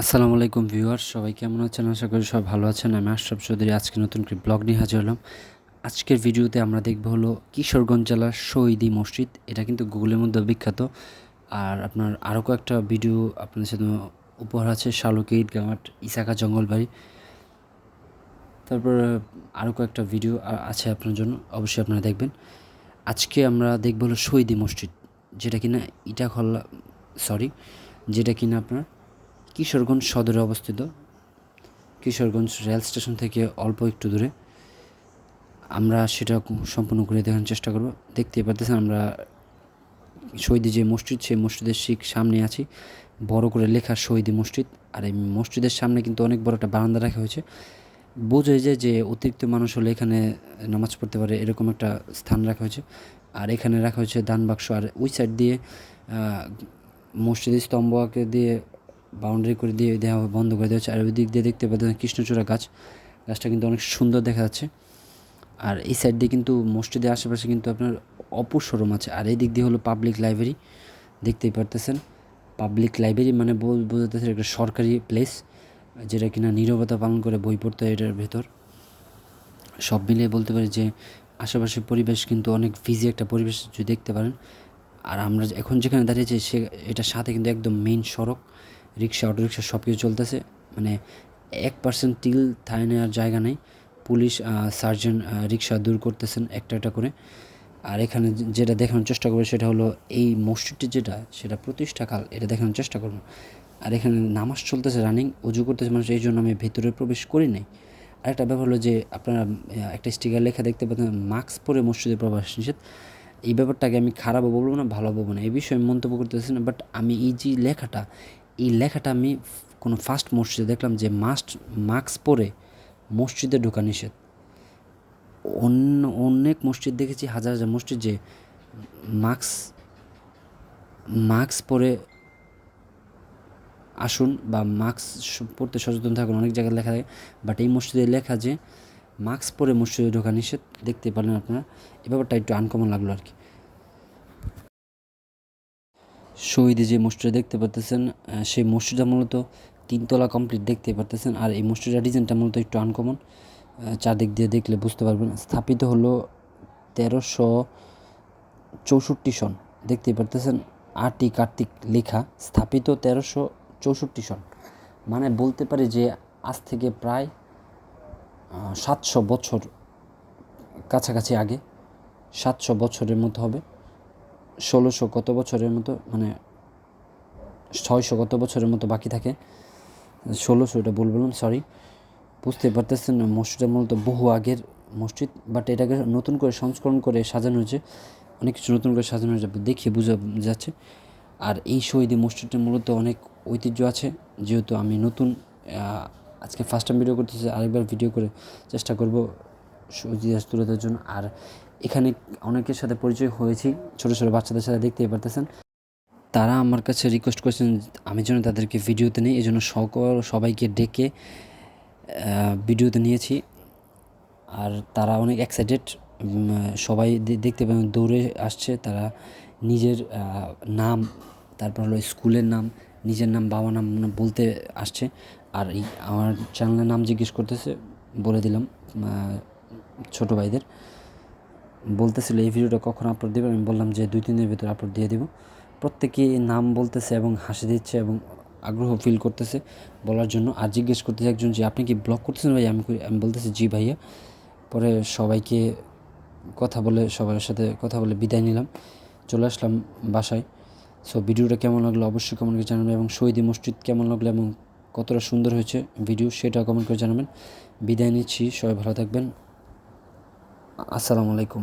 আসসালামু আলাইকুম ভিউয়ার সবাই কেমন আছেন? আশা করি সবাই ভালো আছেন। আমি আশরাফ চৌধুরী, আজকে নতুন করে ব্লগ নিয়ে হাজির হলাম। আজকের ভিডিওতে আমরা দেখব হলো কিশোরগঞ্জ জেলার শহীদি মসজিদ। এটা কিন্তু গুগলের মধ্যে বিখ্যাত। আর আপনার আরও কয়েকটা ভিডিও আপনাদের সাথে উপহার আছে। শালুকে ঈদগামাট ইসাকা জঙ্গলবাড়ি। তারপর আরও কয়েকটা ভিডিও আছে আপনার জন্য। অবশ্যই আপনারা দেখবেন। আজকে আমরা দেখব হলো শহীদি মসজিদ। যেটা কিনা ইটাখল্লা সরি যেটা কিনা আপনার কিশোরগঞ্জ সদরে অবস্থিত। কিশোরগঞ্জ রেল স্টেশন থেকে অল্প একটু দূরে। আমরা সেটা সম্পূর্ণ করে দেখানোর চেষ্টা করব। দেখতে পারতেছেন আমরা শহীদি যে মসজিদ, সেই মসজিদের শিখ সামনে আছি। বড় করে লেখা শহীদি মসজিদ। আর এই মসজিদের সামনে কিন্তু অনেক বড় একটা বারান্দা রাখা হয়েছে। বোঝাই যায় যে অতিরিক্ত মানুষ হলে এখানে নামাজ পড়তে পারে এরকম একটা স্থান রাখা হয়েছে। আর এখানে রাখা হয়েছে দান বাক্স। আর ওই সাইড দিয়ে মসজিদের স্তম্ভকে দিয়ে বাউন্ডারি করে দিয়ে দেওয়া হয়, বন্ধ করে দেওয়া হচ্ছে। আর ওই দিক দিয়ে দেখতে পাচ্ছেন কৃষ্ণচূড়া গাছ। গাছটা কিন্তু অনেক সুন্দর দেখা যাচ্ছে। আর এই সাইড দিয়ে কিন্তু মসজিদের আশেপাশে কিন্তু আপনার অপর শোরুম আছে। আর এই দিক দিয়ে হলো পাবলিক লাইব্রেরি দেখতেই পারতেছেন। পাবলিক লাইব্রেরি মানে বোঝাতেছে একটা সরকারি প্লেস যেটা কিনা নীরবতা পালন করে বই পড়তে হয় এটার ভেতর। সব মিলিয়ে বলতে পারি যে আশেপাশের পরিবেশ কিন্তু অনেক বিজি একটা পরিবেশ যদি দেখতে পারেন। আর আমরা এখন যেখানে দাঁড়িয়েছি সে এটার সাথে কিন্তু একদম মেইন সড়ক। রিক্সা অটো রিক্সা সব কিছু চলতেছে। মানে এক পার্সেন্ট টিল থায় নেওয়ার জায়গা নেই। পুলিশ সার্জন রিক্সা দূর করতেছেন একটা একটা করে। আর এখানে যেটা দেখানোর চেষ্টা করব সেটা হলো এই মসজিদটি যেটা, সেটা প্রতিষ্ঠাকাল, এটা দেখানোর চেষ্টা করব। আর এখানে নামাজ চলতেছে, রানিং, উজু করতেছে মানুষ, এই জন্য আমি ভেতরে প্রবেশ করি নাই। আরেকটা ব্যাপার হলো যে আপনারা একটা স্টিকার লেখা দেখতে পাচ্ছেন, মাস্ক পরে মসজিদে প্রবেশ নিষেধ। এই ব্যাপারটাকে আমি খারাপও বলব না ভালো বলব না, এই বিষয়ে মন্তব্য করতেছি না বাট আমি এই যে লেখাটা এই লেখাটা আমি কোনো ফার্স্ট মসজিদে দেখলাম যে মাস্ট মাস্ক পরে মসজিদে ঢোকা নিষেধ। অন্য, অনেক মসজিদ দেখেছি, হাজার হাজার মসজিদ যে মাস্ক মাস্ক পরে আসুন বা মাস্ক পরতে সচেতন থাকুন, অনেক জায়গায় লেখা থাকে। বাট এই মসজিদে লেখা যে মাস্ক পরে মসজিদে ঢোকা নিষেধ, দেখতে পারলেন আপনারা। এই ব্যাপারটা একটু আনকমন লাগল আর কি। শহীদে যে মসজিদটা দেখতে পারতেছেন সেই মসজিদটা মূলত তিনতলা কমপ্লিট দেখতে পারতেছেন, আর এই মসজিদটার ডিজাইনটা মূলত একটু আনকমন চারদিক দিয়ে দেখলে বুঝতে পারবেন। স্থাপিত হলো তেরোশো চৌষট্টি সন, দেখতে পারতেছেন আটি কার্তিক লেখা, স্থাপিত তেরোশো চৌষট্টি সন। মানে বলতে পারি যে আজ থেকে প্রায় সাতশো বছর কাছাকাছি আগে, সাতশো বছরের মতো হবে। ষোলোশো কত বছরের মতো মানে ছয়শো কত বছরের মতো বাকি থাকে। ষোলোশো এটা ভুল বললাম সরি বুঝতে পারতেছেন না, মসজিদটা মূলত বহু আগের মসজিদ বাট এটাকে নতুন করে সংস্করণ করে সাজানো হয়েছে। অনেক কিছু নতুন করে সাজানো হয়েছে দেখে বোঝা যাচ্ছে। আর এই শহীদি মসজিদটা মূলত অনেক ঐতিহ্য আছে যেহেতু আমি নতুন আজকে ফার্স্ট টাইম ভিডিও করতেছি আরেকবার ভিডিও করে চেষ্টা করব ইতিহাস তুলে ধরার জন্য। আর এখানে অনেকের সাথে পরিচয় হয়েছি, ছোটো ছোটো বাচ্চাদের সাথে দেখতেই পারতেছেন। তারা আমার কাছে রিকোয়েস্ট করেছেন, আমি যেন তাদেরকে ভিডিওতে নেই এই জন্য সকল সবাইকে ডেকে ভিডিওতে নিয়েছি। আর তারা অনেক এক্সাইটেড সবাই দেখতে পাবেন দৌড়ে আসছে, তারা নিজের নাম, তারপর হলো স্কুলের নাম, নিজের নাম বাবা নাম বলতে আসছে। আর এই, আমার চ্যানেলের নাম জিজ্ঞেস করতেছে, বলে দিলাম ছোটো ভাইদের। বলতেছিল, এই ভিডিওটা কখন আপলোড দেবে আমি বললাম যে, দুই, তিন দিনের ভিতরে আপলোড দিয়ে দিব। প্রত্যেকেই নাম বলতেছে এবং হাসি দিচ্ছে এবং আগ্রহ ফিল করতেছে বলার জন্য। আর জিজ্ঞেস করতেছে একজন যে, আপনি কি ব্লগ করতেছেন ভাই? আমি আমি বলতেছি, জি ভাইয়া। পরে সবাইকে কথা বলে, সবার সাথে কথা বলে বিদায় নিলাম। চলে আসলাম বাসায়। সো ভিডিওটা কেমন লাগল অবশ্যই কমেন্ট করে জানাবেন এবং শহীদি মসজিদ কেমন লাগল এবং কতটা সুন্দর হয়েছে ভিডিও সেটা কমেন্ট করে জানাবেন। বিদায় নিচ্ছি, সবাই ভালো থাকবেন। আসসালামু আলাইকুম।